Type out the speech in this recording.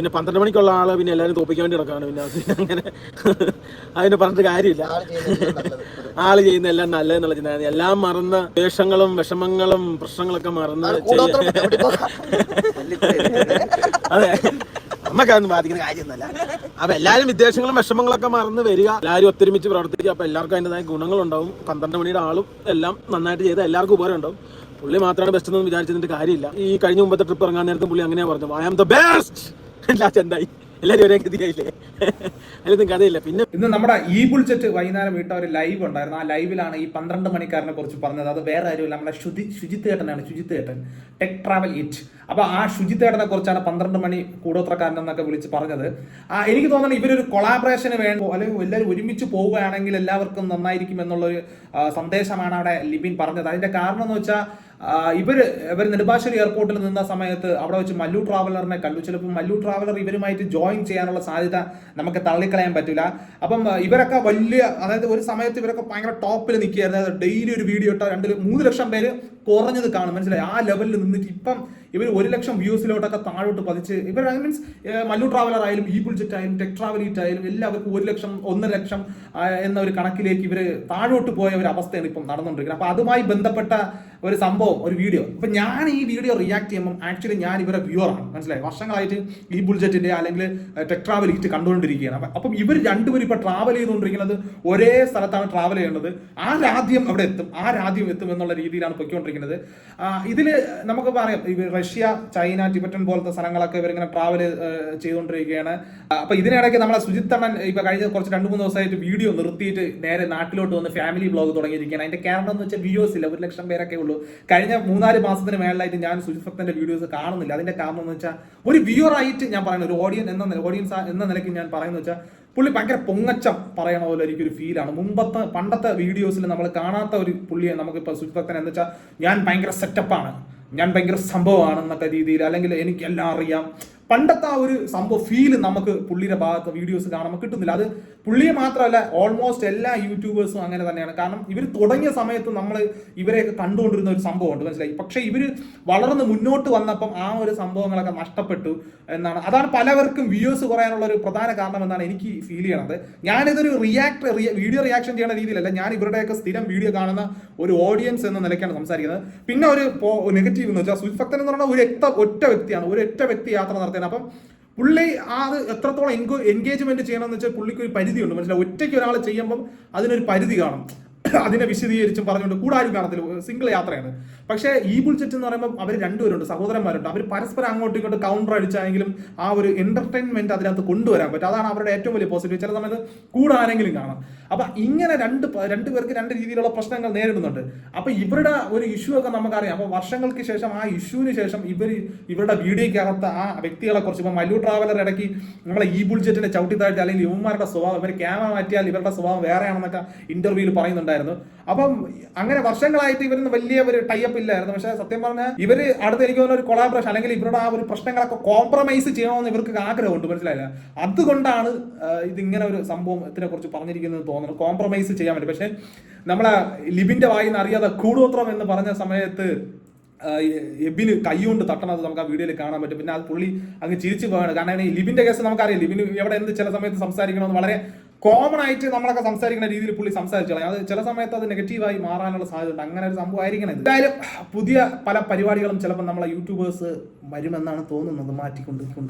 പിന്നെ പന്ത്രണ്ട് മണിക്കുള്ള ആൾ പിന്നെ എല്ലാവരും തോപ്പിക്കാൻ വേണ്ടി നടക്കാണ് പിന്നെ അങ്ങനെ അതിന് പറഞ്ഞിട്ട് കാര്യമില്ല. ആൾ ചെയ്യുന്ന എല്ലാം നല്ലതെന്നുള്ള ചിന്ത എല്ലാം മറന്ന് വേഷങ്ങളും വിഷമങ്ങളും പ്രശ്നങ്ങളൊക്കെ മറന്ന് അതെ. നമുക്കതൊന്നും ബാധിക്കുന്ന കാര്യമൊന്നുമല്ല. അപ്പൊ എല്ലാവരും വിദ്വേഷങ്ങളും വിഷമങ്ങളൊക്കെ മറന്ന് വരിക. എല്ലാവരും ഒത്തൊരുമിച്ച് പ്രവർത്തിക്കുക. അപ്പൊ എല്ലാവർക്കും അതിന്റെതായ ഗുണങ്ങളുണ്ടാവും. പന്ത്രണ്ട് മണിയുടെ ആളും എല്ലാം നന്നായിട്ട് ചെയ്ത് എല്ലാവർക്കും ഉപകാരം ഉണ്ടാവും. പുള്ളി മാത്രമാണ് ബെസ്റ്റ് എന്ന് വിചാരിച്ചതിന്റെ കാര്യമില്ല. ഈ കഴിഞ്ഞ മുമ്പത്തെ ട്രിപ്പ് ഇറങ്ങാൻ നേരത്തെ പുള്ളി അങ്ങനെയാ പറഞ്ഞു ഐ ആം ദ ബെസ്റ്റ് എല്ലാ ചെന്തായി എല്ലാവരും ഒരേ ഗതിയായില്ലേ അതിലൊന്നും കഥയില്ല. പിന്നെ ഇന്ന് നമ്മുടെ ഈ ബുൾജറ്റ് വൈകുന്നേരം വീട്ട ഒരു ലൈവ് ഉണ്ടായിരുന്നു. ആ ലൈവിലാണ് ഈ പന്ത്രണ്ട് മണിക്കാരനെ കുറിച്ച് പറഞ്ഞത്. അത് വേറെ ആരുമില്ല. നമ്മുടെ ശുചി ശുചിത്ത് ഏട്ടനാണ് ശുചിത്ത് ഏട്ടൻ. ടെക് ട്രാവൽ ഇറ്റ് അപ്പൊ ആ ശുചിത്ത് ഏട്ടനെ കുറിച്ചാണ് പന്ത്രണ്ട് മണി കൂടോത്രക്കാരൻ എന്നൊക്കെ വിളിച്ച് പറഞ്ഞത്. ആ എനിക്ക് തോന്നുന്നു ഇവരൊരു കൊളാബറേഷന് വേണ്ടോ അല്ലെങ്കിൽ എല്ലാവരും ഒരുമിച്ച് പോവുകയാണെങ്കിൽ എല്ലാവർക്കും നന്നായിരിക്കും എന്നുള്ളൊരു സന്ദേശമാണ് അവിടെ ലിബിൻ പറഞ്ഞത്. അതിന്റെ കാരണം എന്ന് വെച്ചാൽ ഇവർ ഇവർ നെടുമ്പാശ്ശേരി എയർപോർട്ടിൽ നിന്ന സമയത്ത് അവിടെ വെച്ച് മല്ലു ട്രാവലറിനെ കണ്ടു. ചിലപ്പോൾ മല്ലു ട്രാവലർ ഇവരുമായിട്ട് ജോയിൻ ചെയ്യാനുള്ള സാധ്യത നമുക്ക് തള്ളിക്കളയാൻ പറ്റില്ല അപ്പം ഇവരൊക്കെ വലിയ അതായത് ഒരു സമയത്ത് ഇവരൊക്കെ ഭയങ്കര ടോപ്പിൽ നിൽക്കുകയായിരുന്നു. ഡെയിലി ഒരു വീഡിയോ ഇട്ടാൽ രണ്ട് മൂന്ന് ലക്ഷം പേര് കുറഞ്ഞത് കാണും. മനസ്സിലായി? ആ ലെവലിൽ നിന്നിട്ട് ഇപ്പം ഇവർ ഒരു ലക്ഷം വ്യൂസിലോട്ടൊക്കെ താഴോട്ട് പതിച്ച് ഇവർ മീൻസ് മല്ലു ട്രാവലർ ആയാലും ഈ ബുൾജറ്റ് ആയാലും ടെക് ട്രാവലീറ്റ് ആയാലും എല്ലാവർക്കും ഒരു ലക്ഷം ഒന്നര ലക്ഷം എന്ന ഒരു കണക്കിലേക്ക് ഇവർ താഴോട്ട് പോയ ഒരു അവസ്ഥയാണ് ഇപ്പം നടന്നുകൊണ്ടിരിക്കുന്നത് അപ്പൊ അതുമായി ബന്ധപ്പെട്ട ഒരു സംഭവം ഒരു വീഡിയോ അപ്പൊ ഞാൻ ഈ വീഡിയോ റിയാക്ട് ചെയ്യുമ്പോൾ ആക്ച്വലി ഞാൻ ഇവരെ വ്യൂവറാണ് മനസ്സിലായി? വർഷങ്ങളായിട്ട് ഈ ബുൾജറ്റിന്റെ അല്ലെങ്കിൽ ടെക് ട്രാവലിറ്റ് കണ്ടുകൊണ്ടിരിക്കുകയാണ്. അപ്പൊ ഇവർ രണ്ടുപേരും ഇപ്പൊ ട്രാവൽ ചെയ്തുകൊണ്ടിരിക്കുന്നത് ഒരേ സ്ഥലത്താണ് ട്രാവൽ ചെയ്യേണ്ടത് ആ രാജ്യം അവിടെ എത്തും. ആ രാജ്യം എത്തും എന്നുള്ള രീതിയിലാണ് പൊയ്ക്കൊണ്ടിരിക്കുന്നത്. ഇതിൽ നമുക്ക് പറയാം റഷ്യ ചൈന ടിബറ്റൻ പോലത്തെ സ്ഥലങ്ങളൊക്കെ ഇവരിങ്ങനെ ട്രാവൽ ചെയ്തുകൊണ്ടിരിക്കുകയാണ്. അപ്പൊ ഇതിനിടയ്ക്ക് നമ്മളെ സുജിത് അണ്ണൻ ഇപ്പൊ കഴിഞ്ഞ കുറച്ച് രണ്ട് മൂന്ന് ദിവസമായിട്ട് വീഡിയോ നിർത്തിയിട്ട് നേരെ നാട്ടിലോട്ട് വന്ന് ഫാമിലി ബ്ലോഗ് തുടങ്ങിയിരിക്കുകയാണ്. അതിന്റെ കാരണം എന്ന് വെച്ചാൽ വ്യൂസ് ഇല്ല ഒരു ലക്ഷം പേരൊക്കെ ഉള്ളൂ. കഴിഞ്ഞ മൂന്നാൽ മാസത്തിന് മേളിലായിട്ട് ഞാൻ സുജിത് ഭക്തന്റെ വീഡിയോസ് കാണുന്നില്ല. അതിന്റെ കാരണം എന്ന് വെച്ചാൽ ഒരു വ്യൂവർ ആയിട്ട് ഞാൻ പറയുന്നത് ഒരു ഓഡിയൻ എന്ന ഓഡിയൻസ് എന്ന നിലയ്ക്ക് ഞാൻ പറയുന്നത് വെച്ചാൽ പുള്ളി ഭയങ്കര പൊങ്ങച്ചം പറയണ പോലെ എനിക്കൊരു ഫീലാണ് മുമ്പത്തെ പണ്ടത്തെ വീഡിയോസിൽ നമ്മൾ കാണാത്ത ഒരു പുള്ളിയെ നമുക്കിപ്പോൾ ഭക്തൻ എന്ന് വെച്ചാൽ ഞാൻ ഭയങ്കര സെറ്റപ്പാണ് ഞാൻ ഭയങ്കര സംഭവമാണെന്നൊക്കെ രീതിയിൽ അല്ലെങ്കിൽ എനിക്കെല്ലാം അറിയാം. പണ്ടത്തെ ആ ഒരു സംഭവം ഫീൽ നമുക്ക് പുള്ളിയുടെ ഭാഗത്ത് വീഡിയോസ് കാണുമ്പോൾ കിട്ടുന്നില്ല. അത് പുള്ളിയെ മാത്രമല്ല ഓൾമോസ്റ്റ് എല്ലാ യൂട്യൂബേഴ്സും അങ്ങനെ തന്നെയാണ്. കാരണം ഇവർ തുടങ്ങിയ സമയത്ത് നമ്മൾ ഇവരെയൊക്കെ കണ്ടുകൊണ്ടിരുന്ന ഒരു സംഭവമുണ്ട് മനസ്സിലായി? പക്ഷേ ഇവർ വളർന്ന് മുന്നോട്ട് വന്നപ്പം ആ ഒരു സംഭവങ്ങളൊക്കെ നഷ്ടപ്പെട്ടു എന്നാണ്. അതാണ് പലവർക്കും വ്യൂസ് കുറയാനുള്ള ഒരു പ്രധാന കാരണം എന്നാണ് എനിക്ക് ഫീൽ ചെയ്യണത്. ഞാനിതൊരു റിയാക്ട് വീഡിയോ റിയാക്ഷൻ ചെയ്യുന്ന രീതിയിലല്ല. ഞാൻ ഇവരുടെയൊക്കെ സ്ഥിരം വീഡിയോ കാണുന്ന ഒരു ഓഡിയൻസ് എന്ന നിലയ്ക്കാണ് സംസാരിക്കുന്നത്. പിന്നെ ഒരു നെഗറ്റീവ് എന്ന് വെച്ചാൽ സുജിത് ഭക്തൻ എന്ന് പറഞ്ഞാൽ ഒരു ഒറ്റ വ്യക്തിയാണ്. ഒരു ഒറ്റ വ്യക്തി യാത്ര നടത്തിയത് അപ്പം പുള്ളി ആ അത് എത്രത്തോളം എൻഗോ എൻഗേജ്മെന്റ് ചെയ്യണമെന്ന് വെച്ചാൽ പുള്ളിക്ക് ഒരു പരിധിയുണ്ട്. മനസ്സിലായി? ഒറ്റയ്ക്ക് ഒരാൾ ചെയ്യുമ്പം അതിനൊരു പരിധി കാണും. അതിനെ വിശദീകരിച്ചും പറഞ്ഞുകൊണ്ട് കൂടാരും കാണത്തില്ല സിംഗിൾ യാത്രയാണ്. പക്ഷേ ഈ ബുൾജെറ്റ് എന്ന് പറയുമ്പോൾ അവർ രണ്ടുപേരുണ്ട് സഹോദരന്മാരുണ്ട്. അവർ പരസ്പരം അങ്ങോട്ടും ഇങ്ങോട്ടും കൗണ്ടർ അടിച്ചാണെങ്കിലും ആ ഒരു എന്റർടൈൻമെന്റ് അതിനകത്ത് കൊണ്ടുവരാൻ പറ്റും. അതാണ് അവരുടെ ഏറ്റവും വലിയ പോസിറ്റീവ് ചില സമയത്ത് കൂടെ ആരെങ്കിലും കാണാം. അപ്പൊ ഇങ്ങനെ രണ്ട് രണ്ടു രണ്ട് രീതിയിലുള്ള പ്രശ്നങ്ങൾ നേരിടുന്നുണ്ട്. അപ്പൊ ഇവരുടെ ഒരു ഇഷ്യൂ ഒക്കെ നമുക്കറിയാം. അപ്പൊ വർഷങ്ങൾക്ക് ശേഷം ആ ഇഷ്യൂവിന് ശേഷം ഇവർ ഇവരുടെ വീഡിയോക്കകത്ത് ആ വ്യക്തികളെ കുറിച്ച് ഇപ്പൊ മല്ലു ട്രാവലർ ഇടയ്ക്ക് നമ്മളെ ഈ ബുൾജെറ്റിനെ ചവിട്ടി താഴ്ത്തി അല്ലെങ്കിൽ യുവന്മാരുടെ സ്വഭാവം ഇവർ ക്യാമറ മാറ്റിയാൽ ഇവരുടെ സ്വഭാവം വേറെയാണെന്നൊക്കെ ഇന്റർവ്യൂവിൽ പറയുന്നുണ്ടായിരുന്നു. അപ്പം അങ്ങനെ വർഷങ്ങളായിട്ട് ഇവരിന്ന് വലിയ ഒരു ടൈപ്പ് ഇല്ലായിരുന്നു. പക്ഷേ സത്യം പറഞ്ഞാൽ ഇവർ അടുത്ത് എനിക്ക് തോന്നുന്ന ഒരു കൊളാബറേഷൻ അല്ലെങ്കിൽ ഇവരുടെ ആ ഒരു പ്രശ്നങ്ങളൊക്കെ കോംപ്രമൈസ് ചെയ്യണമെന്ന് ഇവർക്ക് ആഗ്രഹമുണ്ട്. മനസ്സിലായില്ല? അതുകൊണ്ടാണ് ഇതിങ്ങനെ ഒരു സംഭവത്തിനെ കുറിച്ച് പറഞ്ഞിരിക്കുന്നത് തോന്നുന്നത് കോംപ്രമൈസ് ചെയ്യാൻ പറ്റും പക്ഷേ നമ്മളെ ലിബിന്റെ വായിന്ന് അറിയാതെ കൂടോത്രം എന്ന് പറഞ്ഞ സമയത്ത് എബിന് കൈകൊണ്ട് തട്ടണത് നമുക്ക് ആ വീഡിയോയിൽ കാണാൻ പറ്റും. പിന്നെ അത് പുള്ളി അങ്ങ് ചിരിച്ചു പോവാണ്. കാരണം ഈ ലിബിന്റെ കേസ് നമുക്കറിയാം. ലിബിന് എവിടെ എന്ത് ചില സമയത്ത് സംസാരിക്കണമെന്ന് വളരെ കോമൺ ആയിട്ട് നമ്മളൊക്കെ സംസാരിക്കുന്ന രീതിയിൽ പുള്ളി സംസാരിച്ചു അത് ചില സമയത്ത് അത് നെഗറ്റീവായി മാറാനുള്ള സാധ്യത ഉണ്ട് അങ്ങനെ ഒരു സംഭവം ആയിരിക്കണം എന്തായാലും പുതിയ പല പരിപാടികളും ചിലപ്പോൾ നമ്മളെ യൂട്യൂബേഴ്സ് വരുമെന്നാണ് തോന്നുന്നത്. മാറ്റിക്കൊണ്ടിരിക്കുന്നത് കൊണ്ട്